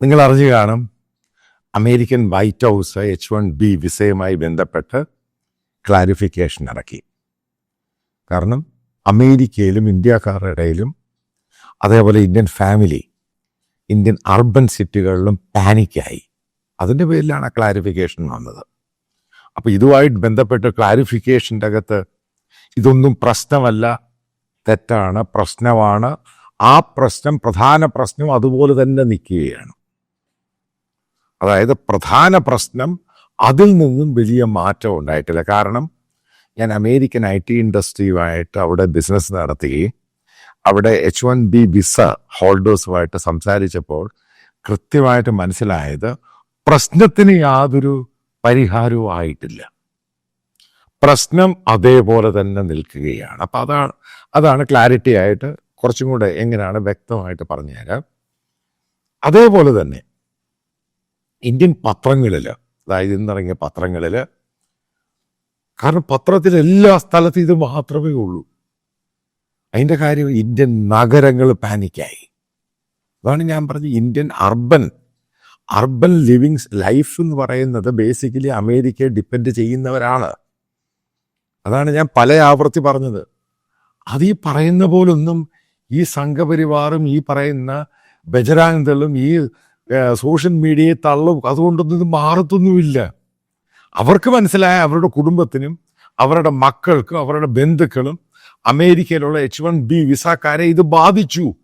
നിങ്ങൾ അറിഞ്ഞു കാണും American White House H one B വിസയുമായി ബന്ധപ്പെട്ട് ക്ലാരിഫിക്കേഷൻ ഇറക്കി. കാരണം അമേരിക്കയിലും ഇന്ത്യക്കാരുടെ ഇടയിലും അതേപോലെ ഇന്ത്യൻ ഫാമിലി ഇന്ത്യൻ അർബൻ സിറ്റികളിലും പാനിക്കായി. അതിന്റെ പേരിലാണ് ക്ലാരിഫിക്കേഷൻ വന്നത്. അപ്പോൾ ഇതുമായിട്ട് ബന്ധപ്പെട്ട് ക്ലാരിഫിക്കേഷന്റെ അകത്ത് ഇതൊന്നും പ്രശ്നമല്ല തെറ്റാണ് പ്രശ്നമാണ്. ആ പ്രശ്നം പ്രധാന പ്രശ്നം അതുപോലെ തന്നെ നിൽക്കുകയാണ്. അതായത് പ്രധാന പ്രശ്നം അതിൽ നിന്നും വലിയ മാറ്റം ഉണ്ടായിട്ടില്ല. കാരണം ഞാൻ അമേരിക്കൻ ഐ ടി ഇൻഡസ്ട്രിയുമായിട്ട് അവിടെ ബിസിനസ് നടത്തുകയും അവിടെ എച്ച് വൺ ബി വിസ ഹോൾഡേഴ്സുമായിട്ട് സംസാരിച്ചപ്പോൾ കൃത്യമായിട്ട് മനസ്സിലായത് പ്രശ്നത്തിന് യാതൊരു പരിഹാരവും ആയിട്ടില്ല. പ്രശ്നം അതേപോലെ തന്നെ നിൽക്കുകയാണ്. അപ്പം അതാണ് അതാണ് ക്ലാരിറ്റി ആയിട്ട് കുറച്ചും കൂടെ എങ്ങനെയാണ് വ്യക്തമായിട്ട് പറഞ്ഞുതരാം. അതേപോലെ തന്നെ ഇന്ത്യൻ പത്രങ്ങളിൽ അതായത് ഇന്നിറങ്ങിയ പത്രങ്ങളിൽ കാരണം പത്രത്തിൽ എല്ലാ സ്ഥലത്തും ഇത് മാത്രമേ ഉള്ളൂ. അതിന്റെ കാര്യം ഇന്ത്യൻ നഗരങ്ങൾ പാനിക്കായി. അതാണ് ഞാൻ പറഞ്ഞത് Indian urban urban livings life എന്ന് പറയുന്നത് ബേസിക്കലി അമേരിക്കയെ ഡിപ്പെൻഡ് ചെയ്യുന്നവരാണ്. അതാണ് ഞാൻ പല ആവർത്തി പറഞ്ഞത്. അത് ഈ പറയുന്ന പോലൊന്നും ഈ സംഘപരിവാറും ഈ പറയുന്ന ബജരാനന്ദളും ഈ സോഷ്യൽ മീഡിയയെ തള്ളും. അതുകൊണ്ടൊന്നും ഇത് മാറത്തൊന്നുമില്ല. അവർക്ക് മനസ്സിലായ അവരുടെ കുടുംബത്തിനും അവരുടെ മക്കൾക്കും അവരുടെ ബന്ധുക്കളും അമേരിക്കയിലുള്ള എച്ച് വൺ ബി വിസക്കാരെ ഇത് ബാധിച്ചു.